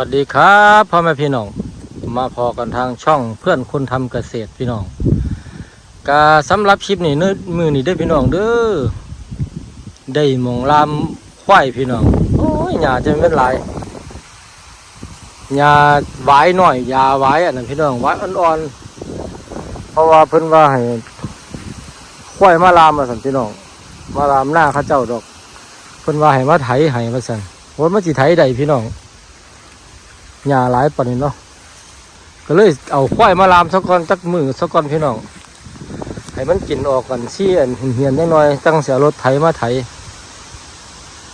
วัสดีครับพ่อแม่พี่น้องมาพอกันทางช่องเพื่อนคนทำเกษตรพี่น้องกาสำหรับคลิปนี้เนื้อมือนี้ได้พี่น้องเด้อได้หมองลามควายพี่น้องโอ้ยหญ้าจะไม่เป็นไรหญ้าหวาหน่อยหญ้าหวาอันนั้นพี่น้องหวายอ่อนๆเพราะว่าเพิ่นว่าให้ควายมาลามมาสั่นพี่น้องมาลามหน้าข้าเจ้าดอก เพิ่นว่าให้มาไถให้มาสั่นว่ามาสิไถได้พี่น้อง หญ้าหลายปานนี้เนาะก็เลยเอาควายมาลามสักก่อนจักมือสักก่อนพี่น้องให้มันกินออกกันเชี่ยนเหียนๆน้อยๆตั้งเสียรถไถมาไถ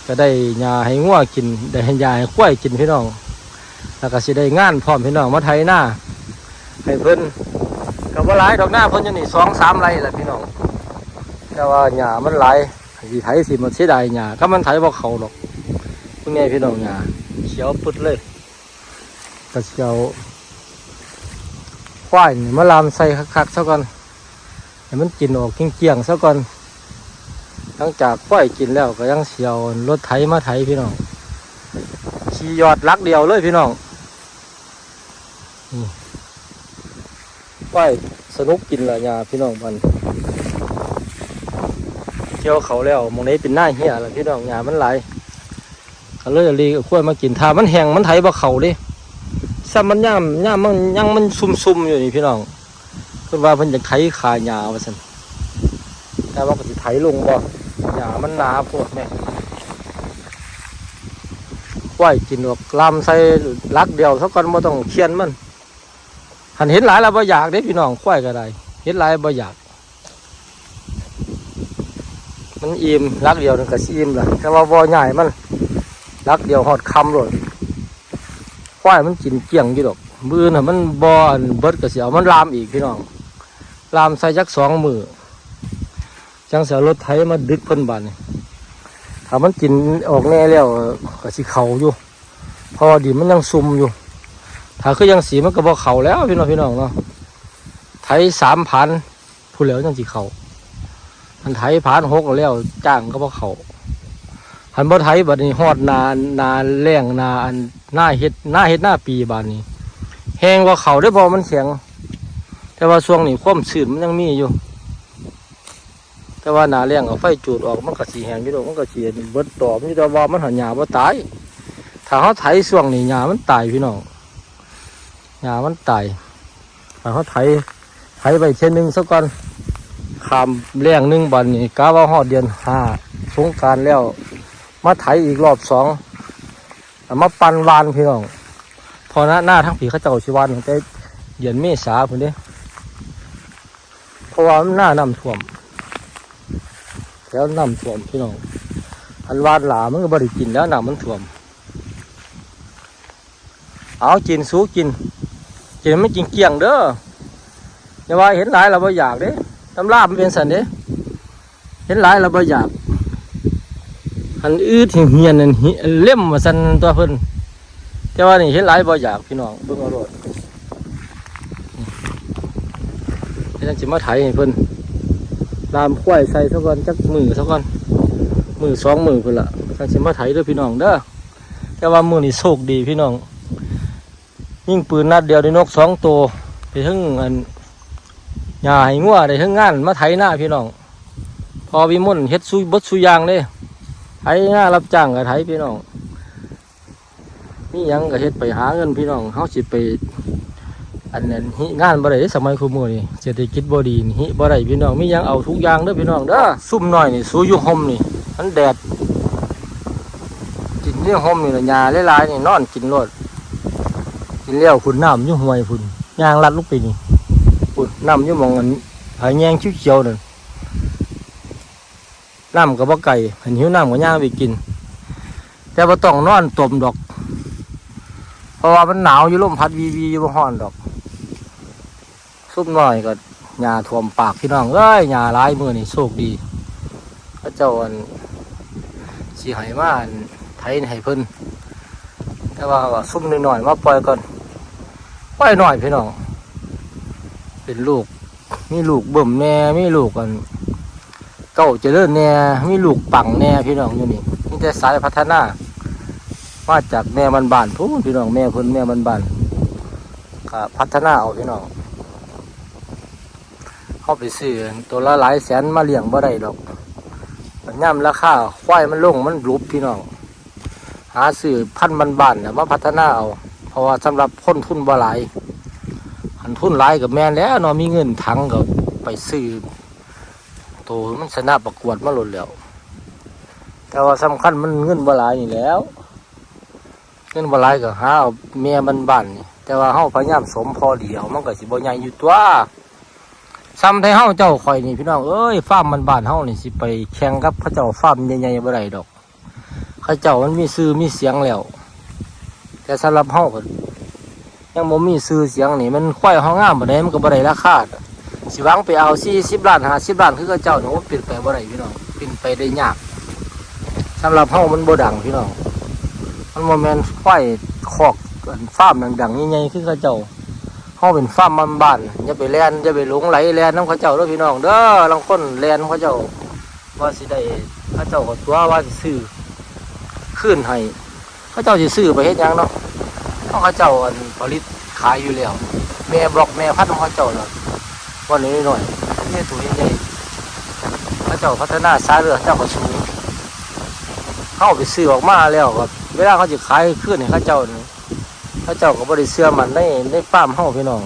ก็ได้หญ้าให้งัวกิน ได้ให้หญ้าให้ควายกินพี่น้องแล้วก็สิได้งานพร้อมพี่น้องมาไถหน้าให้เพิ่นก็บ่หลายดอกหน้าเพิ่นอยู่นี่สองสามไร่แหละพี่น้องแต่ว่าหญ้ามันหลายสิไถสิมันเสียดายหญ้าก็มันไถบ่เข้าดอกพวกนี้พี่น้องหญ้าเขียวปึดเลย ก็สิเอาควายนี่มาลามใส่คักๆซะก่อนให้มันกินออกเกลี้ยงๆซะก่อนหลังจากควายกินแล้วก็ยังเสียวรถไถมาไถพี่น้องขี่ยอดลักเดียวเลยพี่น้องควายสนุกกินละยาพี่น้องมันเที่ยวเขาแล้วมองนี้เป็นหน้าเหี้ยละพี่น้องยามันไหลายก็เลยเอาลีเอาควายมากินถ้ามันแห้งมันไถบ่เขาดิ ซ้ำมันย่ำย่ำมันยังมันซุ่มๆอยู่นี่พี่น้องเพิ่นว่าเพิ่นจะไถขาหญ้าว่าซั่นแต่ว่าก็สิไถลงบ่หญ้ามันหนาโพดแม่ควยกินออกลำใส่ลักเดียวซะก่อนบ่ต้องเคียนมันหันเห็นหลายแล้วบ่อยากเด้พี่น้องควยก็ได้เห็นหลายบ่อยากมันอิ่มลักเดียวนึงก็สิอิ่มล่ะแต่ว่าบ่ใหญ่มันลักเดียวฮอดคำโลด ควายมันกินเกลี้ยงอยู่ดอกมือน่ะมันบอนเบิดก็เสียวมันลามอีกพี่น้องลามใส่จักสองมือจังเสียรถไถมาดึกเพิ่นบานนี่ถ้ามันกินออกแน่แล้วก็สิเข่าอยู่พราะว่าดินมันยังซุ่มอยู่ ถ้าคือยังสีมันก็บ่เข่าแล้วพี่น้องพี่น้องเนาะไถสามพันผู้เหลียวยังสิเข่ามันไถพันหกแล้วจ้างก็บ่เข่า หันบ่ไทยบัดนี้ฮอดนานาแรงนาอันหน้าเฮ็ดหน้าเฮ็ดหน้าปีบาดนี้แห้งกว่าเขาได้พอมันแข็ง แต่ว่าช่วงนี้ความชื้นมันยังมีอยู่ แต่ว่านาแรงเอาไฟจูดออกมันก็สีแห้งอยู่ดอกมันก็สีเบิดตอมอยู่แต่ว่ามันหันหญ้าบ่ตายถ้าเขาไถช่วงนี้หญ้ามันตายพี่น้องหญ้ามันตายถ้าเขาไถไถไปเช่นหนึงสักก่อนขามแรงหนึงบัดนี้กะว่าฮอดเดือนห้าสงการแล้ว มาไถอีกรอบสองมาปันวานพี่น้อง พอหน้าหน้าทั้งผีเขาเจ้าชิวานแต่เดือนเมษาพุ่นเด้เพราะว่ามันหน้าน้ำท่วม แล้วน้ำท่วมพี่น้องอันวานหลามันก็บริกินแล้วน้ำมันท่วม เอากินสู้กินกินไม่กินเกลี้ยงเด้ออย่าว่าเห็นหลายเราบ่อยากเด้ตำรามันเป็นสันเด้เห็นหลายเราบ่อยาก อันอืดเหียนนั่นเหียเล่มมาสันตัวเพิ่นแต่ว่านี่เห็นหลายบ่อยากพี่น้องเบิ่งเอาโลดเฮ็ดจังสิมาไถให้เพิ่นลามควยใส่ซะก่อนจักมือซะก่อนมือสองมือเพิ่นละจังสิมาไถเด้อพี่น้องเด้อแต่ว่ามือนี่โชคดีพี่น้อง ยิ่งปืนนัดเดียวได้นกสองตัวไปถึงอันหญ้าให้งัวได้ถึงงานมาไถหน้าพี่น้อง พอวิมลเฮ็ดซุยบดซุยยางเด้ ไถหน้ารับจ้างกับไถพี่น้องมีหยังก็เฮ็ดไปหาเงินพี่น้องเฮาสิไป อันนั้นฮิงานบ่ได้สมัยคุมือนี่เศรษฐกิจบ่ดีนี่ฮิบ่ได้พี่น้องมียังเอาทุกอย่างเด้อพี่น้องเด้อซุ่มน้อยนี่สู้อยู่ห่มนี่มันแดดกินเรื่องห่มนี่ละหญ้าหลายๆนี่นอนกินรดกินแล้วคุณน้ำอยู่ห้วยพุ่นยางลัดลงไปนี่พุ่นน้ำอยู่หมองอันหายแยงเขียวๆนั่น น้ำกับบ่ไก่เห็นหิวน้ำก็ย่างไปกิน แต่บ่ต้องนอนตมดอก เพราะว่ามันหนาวอยู่ลมพัดวีวีอยู่บ่ฮ้อนดอก ซุ่มน้อยก็หญ้าท่วมปากพี่น้องเอ้ยหญ้าหลายมือนี่โชคดีพระเจ้าอันสิให้มาอันไถให้เพิ่นแต่ว่าซุ่มน้อยๆมาปล่อยก่อนปล่อยหน่อยพี่น้อง เป็นลูก มีลูกเบิ่มแน่มีลูกกัน เก้าเจริญแน่มีลูกปังแน่พี่น้องอยู่นี่มีแต่สายพัฒนา มาจากแม่มันบานพูนพี่น้องแม่พิ่นแม่มันบานพัฒนาเอาพี่น้องเข้าไปซื้อตัวละหลายแสนมาเลี้ยงบ่ได้ดอกย่ำราคาควายมันลงมันรุบพี่น้อง หาซื้อพันธุ์บานเนี่ยมาพัฒนาเอา เพราะว่าสำหรับคนทุนบ่หลายหันทุนหลายกับแม่แล้วเนาะมีเงินถังก็ไปซื้อ มันชนะประกวดมาหลดแล้ว แต่ว่าสำคัญมันเงินบ่หลายนี่แล้ว เงินบ่หลายก็หาเอาแม่มันบ้านนี่แต่ว่าเฮาพยายามสมพอเดียว มันก็สิบ่ใหญ่อยู่ตัวซ้ำไทเฮาเจ้าข่อยนี่พี่น้องเอ้ยฟาร์มมันบ้านเฮานี่สิไปแข่งกับพระเจ้าฟาร์มใหญ่ๆบ่ได้ดอกเขาเจ้ามันมีชื่อมีเสียงแล้ว แต่สำหรับเฮาก็ยังบ่มีชื่อเสียงนี่มันควายเฮางามบ่ได้มันก็บ่ได้ราคาดอ สิหวังไปเอา40ล้าน50ล้านคือเขาเจ้านี่ว่าเป็นไปบ่ได้พี่น้องเป็นไปได้ยากสำหรับเฮามันบ่ดังพี่น้องมันโมเมนควายคอกอันฟาร์มดังๆใหญ่ๆคือเขาเจ้าเขาเป็นฟาร์มมันบ้านๆอย่าไปแลนอย่าไปหลงไหลแลนน้ำเขาเจ้าเด้อพี่น้องเด้อลังคนแลนเขาเจ้าว่าสิได้เขาเจ้าก็ตัวว่าสิซื้อขึ้นให้เขาเจ้าสิซื้อไปเฮ็ดหยังเนาะเพราเขาเจ้าอันผลิตขายอยู่แล้วแม่บล็อกแม่พัดของเขาเจ้าเนาะ วันนี้หน่อยนี่ตัวใหญ่ๆเขาเจ้าพัฒนาสายเรือเจ้าก็สูงเข้าไปซื้อออกมาแล้วก็เวลาเขาจะขายขึ้นให้เขาเจ้านี่เขาเจ้าก็บริเชื่อมันในในฟาร์มเฮาพี่น้อง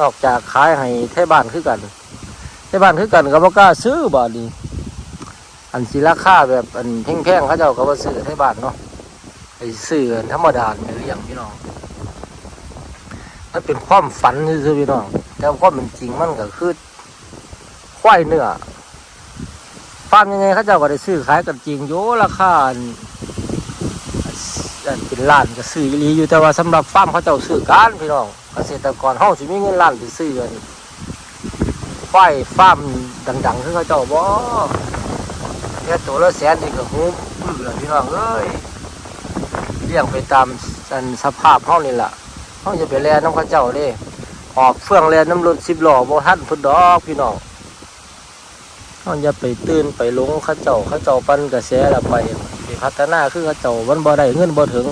นอกจากขายให้ไทบ้านคือกันไทบ้านคือกันก็บ่กล้าซื้อบาดนี้อันสิราคาแบบอันแพงๆเขาเจ้าก็บ่ซื้อไทบ้านเนาะไอ้ซื้อธรรมดาไม่เลี้ยงพี่น้อง มันเป็นความฝันซื่อๆพี่น้อง แต่ความเป็นจริงมันก็คือควายเนื้อฟาร์มยังไงเขาเจ้าก็ได้ซื้อขายกันจริงโยราคาอันเป็นล้านก็ซื้อลีอยู่แต่ว่าสำหรับฟาร์มเขาเจ้าซื้อกันพี่น้องเกษตรกรเฮาสิมีเงินล้านไปซื้อกันควายฟาร์มดังๆคือเขาเจ้าบ่แค่ตัวละแสนนี่ก็หูปื้อแล้วพี่น้องเอ้ยเลี้ยงไปตามสภาพเฮานี่ล่ะ เฮาจะไปแล่น้ำเขาเจ้าเด้หอบเฟื่องแล่น้ำรถสิบหล้อบ่ทันพุ่นดอกพี่น้องเขาอย่าไปตื่นไปหลงข้าเจ้าข้าเจ้าปั้นกระแสละไปไปพัฒนาคือข้าเจ้ามันบ่ได้เงินบ่ถึง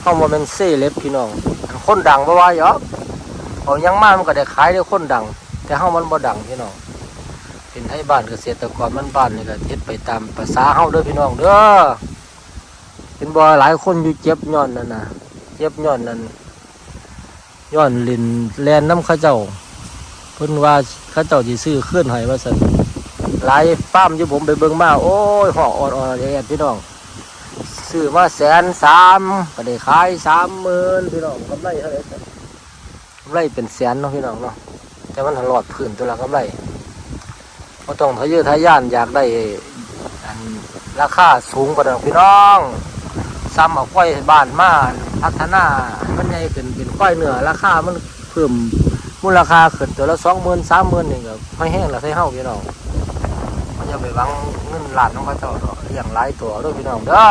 เขามาเป็นเซ่เล็บพี่น้องคนดังบ่ว่าหรอกเอายังมามันก็ได้ขายได้คนดัง แต่เฮามันบ่ดังพี่น้องเป็นให้บ้านเกษตรกรมันบ้านนี่ก็เฮ็ดไปตามภาษาเฮาเด้อพี่น้องเด้อเป็นบ่หลายคนอยู่เจ็บย้อนนั่นน่ะเจ็บย้อนนั่น ย้อนลินแลนน้ำข้าเจ้าเพิ่นว่าข้าเจ้าสิซื้อขึ้นให้ว่าซั่นหลายฟาร์มที่ผมไปเบิ่งมาโอ้ยห่ออ่อนๆแย่พี่น้องซื้อมาแสนสามก็ได้ขายสามหมื่นพี่น้องกำไรเท่าไหร่กำไรเป็นแสนเนาะพี่น้องเนาะแต่มันหลอดพื้นตัวละกำไรก็ต้องทะเยอทะยานอยากได้ราคาสูงกว่านั้นพี่น้อง ซ้ำเอาก้อยบ้านมาพัฒนามันใหญ่ขึ้นเป็นก้อยเหนือราคามันเพิ่มมูลค่าขึ้นตัวละสองหมื่นสามหมื่นนี่ก็ไม่แห้งละใส่เฮาพี่น้องมันจะไปวังเงินหลานของพระเจ้าดอย่างหลายตัวด้วยพี่น้องเด้อ